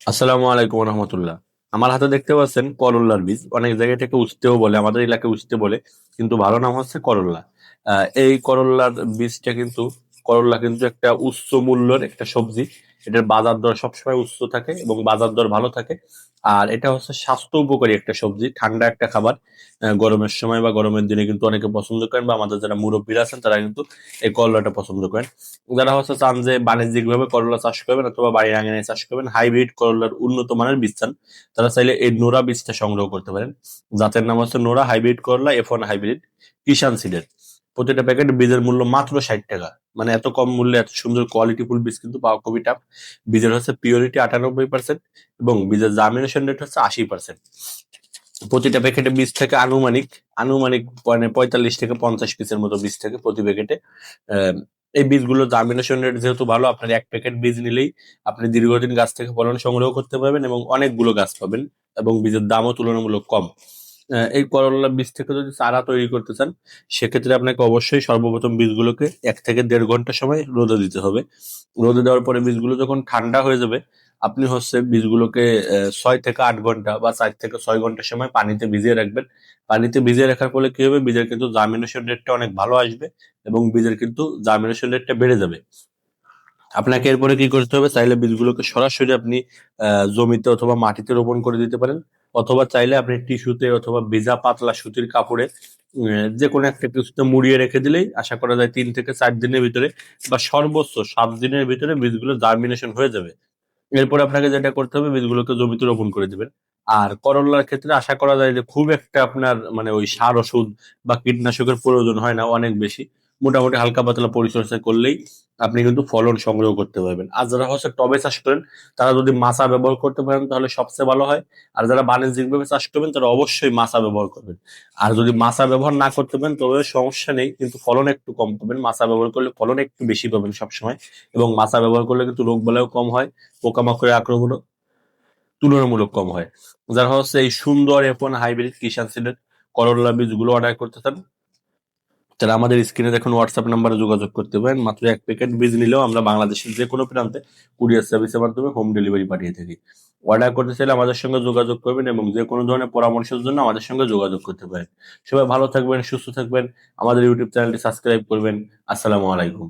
আসসালামু আলাইকুম রহমতুল্লাহ আমার হাতে দেখতে পাচ্ছেন করল্লার বীজ। অনেক জায়গা থেকে উঠতেও বলে, আমাদের এলাকায় উঠতে বলে, কিন্তু ভালো নাম হচ্ছে করল্লা। এই করল্লার বীজটা কিন্তু, করল্লা কিন্তু একটা উচ্চ মূল্যের একটা সবজি। এটার বাজার দর সবসময় উচ্চ থাকে এবং বাজার দর ভালো থাকে। আর এটা হচ্ছে স্বাস্থ্য উপকারী একটা সবজি, ঠান্ডা একটা খাবার। গরমের সময় বা গরমের দিনে কিন্তু অনেকে পছন্দ করেন বা আমাদের যারা মুরব্বীরা আছেন তারা কিন্তু এই করলাটা পছন্দ করেন। যারা হচ্ছে চান যে বাণিজ্যিক ভাবে করলা চাষ করবেন অথবা বাড়ির আঙিনায় চাষ করবেন, হাইব্রিড করলার উন্নত মানের বীজ চান, তারা চাইলে এই নোরা বীজটা সংগ্রহ করতে পারেন। জাতের নাম হচ্ছে নোরা হাইব্রিড করলা এফ হাইব্রিড, কিষান সিডের। প্রতিটা প্যাকেট বীজের মূল্য মাত্র ষাট টাকা। মানে এত কম মূল্যে এত সুন্দর কোয়ালিটি ফুল বীজ কিন্তু পাওয়া খুবই টাফ বীজের হচ্ছে পিওরিটি আটানব্বই পার্সেন্ট এবং বীজের জার্মিনেশন রেট হচ্ছে আশি পার্সেন্ট প্রতিটা প্যাকেটে বীজ থেকে আনুমানিক আনুমানিক মানে পঁয়তাল্লিশ থেকে পঞ্চাশ পিসের মতো বীজ থেকে প্রতি প্যাকেটে এই বীজগুলো জার্মিনেশন রেট যেহেতু ভালো, আপনার এক প্যাকেট বীজ নিলেই আপনি দীর্ঘদিন গাছ থেকে ফলন সংগ্রহ করতে পারবেন এবং অনেকগুলো গাছ পাবেন এবং বীজের দামও তুলনামূলক কম। এই করলা বীজ থেকে যদি চারা তৈরি করতে চান, সেক্ষেত্রে আপনাকে অবশ্যই সর্বপ্রথম বীজগুলোকে এক থেকে দেড় ঘণ্টা সময় রোদে দিতে হবে। রোদে দেওয়ার পরে বীজগুলো যখন ঠান্ডা হয়ে যাবে, আপনি হচ্ছে বীজগুলোকে ছয় থেকে আট ঘণ্টা বা চার থেকে ছয় ঘণ্টা সময় পানিতে ভিজিয়ে রাখবেন। পানিতে ভিজিয়ে রাখার ফলে কি হবে? বীজের কিন্তু জার্মিনেশন রেটটা অনেক ভালো আসবে এবং বীজের কিন্তু জার্মিনেশন রেটটা বেড়ে যাবে। আপনাকে এরপরে কি করতে হবে? চাইলে বীজগুলোকে সরাসরি আপনি জমিতে অথবা মাটিতে রোপণ করে দিতে পারেন। অথবা চাইলে আপনি টিস্যুতে অথবা ভেজা পাতলা সুতির কাপড়ে যে কোনো একটা কিছুতে মুড়িয়ে রেখে দিলেই আশা করা যায় তিন থেকে চার দিনের ভিতরে বা সর্বোচ্চ সাত দিনের ভিতরে বীজগুলো জার্মিনেশন হয়ে যাবে। এরপর আপনাকে যেটা করতে হবে, বীজগুলোকে জমিতে রোপণ করে দেবেন। আর করলার ক্ষেত্রে আশা করা যায় যে খুব একটা আপনার মানে ওই সার ওষুধ বা কীটনাশকের প্রয়োজন হয় না অনেক বেশি। মোটামুটি হালকা পাতলা পরিচর্যা করলেই আপনি কিন্তু ফলন সংগ্রহ করতে পারবেন। আর যারা হচ্ছে টবে চাষ করেন, তারা যদি মাছা ব্যবহার করতে পারেন, তাহলে সবচেয়ে ভালো হয়। আর যারা বাণিজ্যিক ভাবে চাষ করবেন, তারা অবশ্যই মাছা ব্যবহার করবেন। আর যদি মাছা ব্যবহার না করতে পারেন, তবে সমস্যা নেই, কিন্তু ফলন একটু কম পাবেন। মাছা ব্যবহার করলে ফলন একটু বেশি পাবেন সবসময়। এবং মাছা ব্যবহার করলে কিন্তু রোগ বালাইও কম হয়, পোকামাকড়ের আক্রমণও তুলনামূলক কম হয়। যারা হচ্ছে এই সুন্দর এফোন হাইব্রিড কিষান সিডের করলা বীজগুলো অর্ডার করতে চান তারা আমাদের স্ক্রিনে দেখুন হোয়াটসঅ্যাপ নাম্বারে যোগাযোগ করতে পারেন। মাত্র এক প্যাকেট বীজ নিলেও আমরা বাংলাদেশের যে কোনো প্রান্তে কুরিয়ার সার্ভিসের মাধ্যমে হোম ডেলিভারি পাঠিয়ে থাকি। অর্ডার করতে চাইলে আমাদের সঙ্গে যোগাযোগ করবেন এবং যে কোনো ধরনের পরামর্শের জন্য আমাদের সঙ্গে যোগাযোগ করতে পারেন। সবাই ভালো থাকবেন, সুস্থ থাকবেন। আমাদের ইউটিউব চ্যানেলটি সাবস্ক্রাইব করবেন। আসসালামু আলাইকুম।